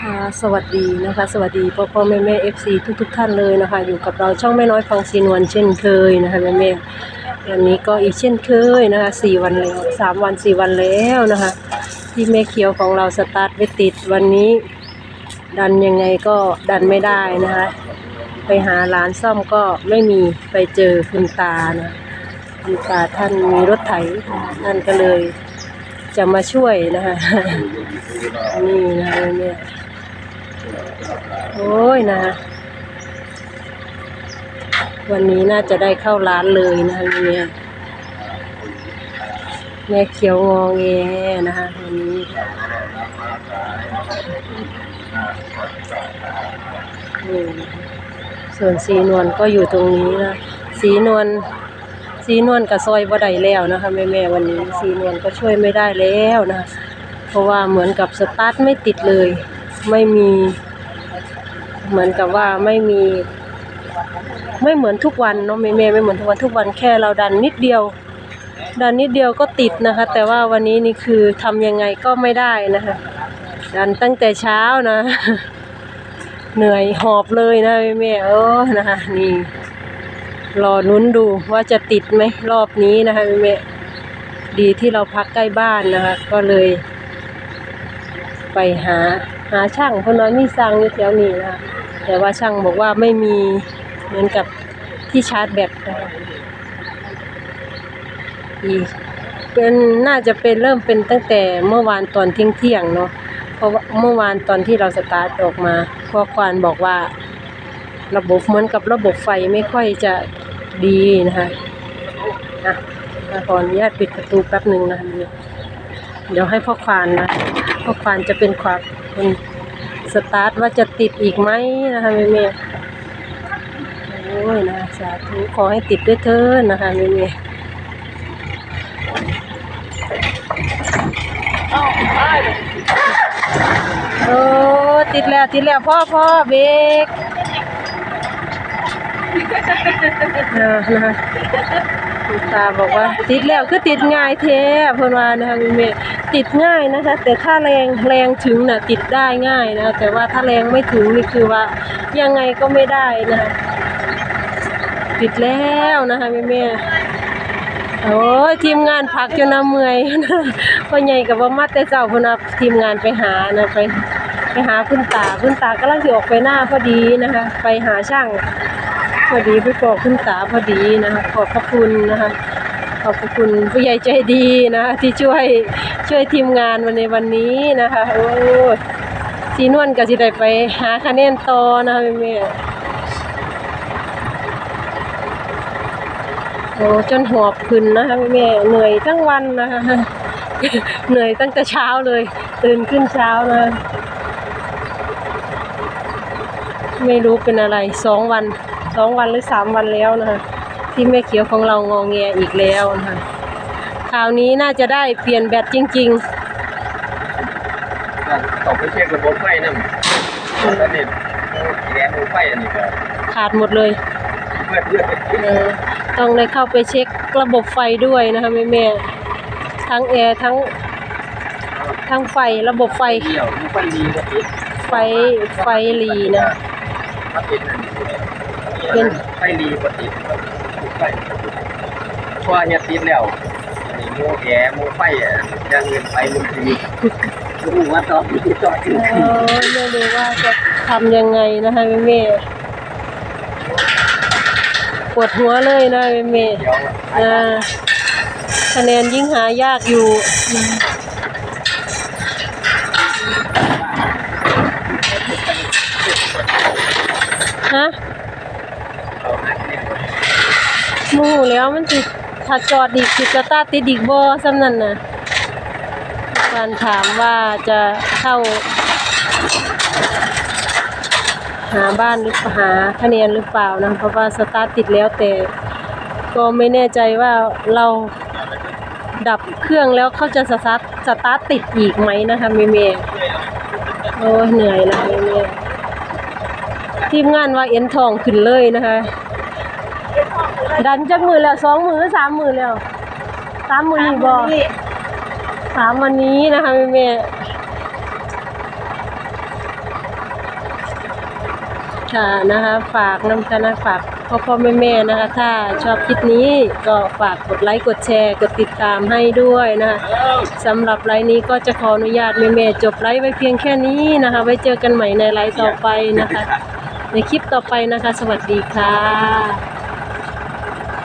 ค่ะสวัสดีนะคะ สวัสดีพ่อพ่อแม่แม่เอฟซีทุกทุกท่านเลยนะคะ อยู่กับเราช่องแม่น้อยฟังซีนวลเช่นเคยนะคะแม่แม่วันนี้ก็อีกเช่นเคยนะคะสี่วันแล้วสามวันสี่วันแล้วนะคะ ที่แม่เขียวของเราสตาร์ทไม่ติดวันนี้ ดันยังไงก็ดันไม่ได้นะคะ ไปหาร้านซ่อมก็ไม่มีไปเจอคุณตานะคุณตาท่านมีรถไถท่านก็เลยจะมาช่วยนะคะนี่นะคะเนี่ย โอ้ยนะ วันนี้น่าจะได้เข้าร้านเลยนะคะเนี่ยแม่เขียวงอแงนะคะวันนี้ส่วนสีนวลก็อยู่ตรงนี้นะ สีนวลสีนวลกับซอยบ่ได้แล้วนะคะแม่แม่วันนี้ สีนวลก็ช่วยไม่ได้แล้วนะ เพราะว่าเหมือนกับสตาร์ทไม่ติดเลย ไม่มี เหมือนกับว่าไม่มี ไม่เหมือนทุกวันเนาะแม่แม่ไม่เหมือนทุกวันทุกวันแค่เราดันนิดเดียว ดันนิดเดียวก็ติดนะคะ แต่ว่าวันนี้นี่คือทำยังไงก็ไม่ได้นะคะ ดันตั้งแต่เช้านะ เหนื่อยหอบเลยนะแม่แม่เออนะคะนี่รอนุ้นดูว่าจะติดไหมรอบนี้นะคะแม่แม่ดีที่เราพักใกล้บ้านนะคะ ก็เลย ไปหาหาช่างเพราะน้อยมีสั่งอยู่แถวนี้นะคะ แต่ว่าช่างบอกว่าไม่มีเหมือนกับที่ชาร์จแบตอีกเป็นน่าจะเป็นเริ่มเป็นตั้งแต่เมื่อวานตอนเที่ยงเที่ยงๆเนาะเพราะว่าเมื่อวานตอนที่เราสตาร์ทออกมาข้อความบอกว่า ระบบเหมือนกับระบบไฟไม่ค่อยจะดีนะคะอะขออนุญาตปิดประตูแป๊บหนึ่งนะคะเดี๋ยวให้พ่อควานนะพ่อควานจะเป็นความคน สตาร์ทว่าจะติดอีกไหมนะคะแม่เมย์โอ้ยนะสาธุขอให้ติดด้วยเถิดนะคะแม่เมย์โอ้ติดแล้วติดแล้วพ่อพ่อเบรกนะนะคะ ตาบอกว่าติดแล้วคือติดง่ายแท้เพิ่นว่านะคะแม่เมย์ติดง่ายนะคะ แต่ถ้าแรงแรงถึงน่ะติดได้ง่ายนะ แต่ว่าถ้าแรงไม่ถึงนี่คือว่ายังไงก็ไม่ได้นะคะติดแล้วนะคะแม่แม่โอ้ยทีมงานพักจนน้าเมื่อยนะพ่อใหญ่กับว่ามาแต่เจ้าพนับทีมงานไปหานะไปไปหาคุณตาคุณตากำลังสิออกไปหน้าพอดีนะคะ ไปหาช่าง พอดีไปอคุณตาพอดีนะคะขอบพระคุณนะคะขอบพระคุณผู้ใหญ่ใจดีนะที่ช่วยช่วยทีมงานวันในวันนี้นะคะโอ้สีนวลก็สิได้ไปหาคะแนนต่อนะคะแม่โอ้จนหอบขึ้นนะคะแม่เหนื่อยทั้งวันนะคะเหนื่อยตั้งแต่เช้าเลย ตื่นขึ้นเช้านะ ไม่รู้เป็นอะไรสองวัน องวันหรือสามวันแล้วนะคะ ที่แม่เขียวของเรางอแงอีกแล้วนะคะคราวนี้น่าจะได้เปลี่ยนแบตจริง ต้องไปเช็คระบบไฟนั่นแล้วนี่แกนไฟอันนี้ก็ๆ ขาดหมดเลย เพื่อนเยอะเออต้องได้เข้าไปเช็คระบบไฟด้วยนะคะแม่แม่ๆทั้งแอร์ทั้งทั้งไฟระบบไฟ เดี่ยวไฟดีก็ติดไฟไฟรีนะ ถ้าเป็นนั่น ไฟดีก็ติไฟพอเนี่ยติดแล้วอันนี้โม่แกโมไฟอะยังเงินไฟมันดีรู้ว่าตอนนี้จอดึงเออไม่รู้ว่าจะทำยังไงนะคะแม่แม่ปวดหัวเลยนะแม่แม่เดี๋ยวอ่าคะแนนยิ่งหายากอยู่ฮะ เอาหนักเนี่ย มูแล้วมันสิถ้าจอดอีกสิจะตาติดอีกบ่สำนั่นน่ะการถามว่าจะเข้า หาบ้านหรือหาคะแนนหรือเปล่านะ เพราะว่าสตาร์ทติดแล้วแต่ก็ไม่แน่ใจว่าเราดับเครื่องแล้วเขาจะสตาร์ทสตาร์ทติดอีกไหมนะคะเมเมโอ้เหนื่อยนะเมเมทีมงานว่าเอ็นทองขึ้นเลยนะคะ ดันจักมือแล้วสองมือสามมือแล้วสามมือนี่บอสามวันนี้นะคะแม่แม่ค่ะนะคะฝากน้ำกันนะฝากพ่อพ่อแม่แม่ๆนะคะ ถ้าชอบคลิปนี้ก็ฝากกดไลค์กดแชร์กดติดตามให้ด้วยนะคะสำหรับไลน์นี้ก็จะขออนุญาตแม่แม่ๆจบไลฟ์ไว้เพียงแค่นี้นะคะ ไว้เจอกันใหม่ในไลฟ์ต่อไปนะคะ ในคลิปต่อไปนะคะ สวัสดีค่ะ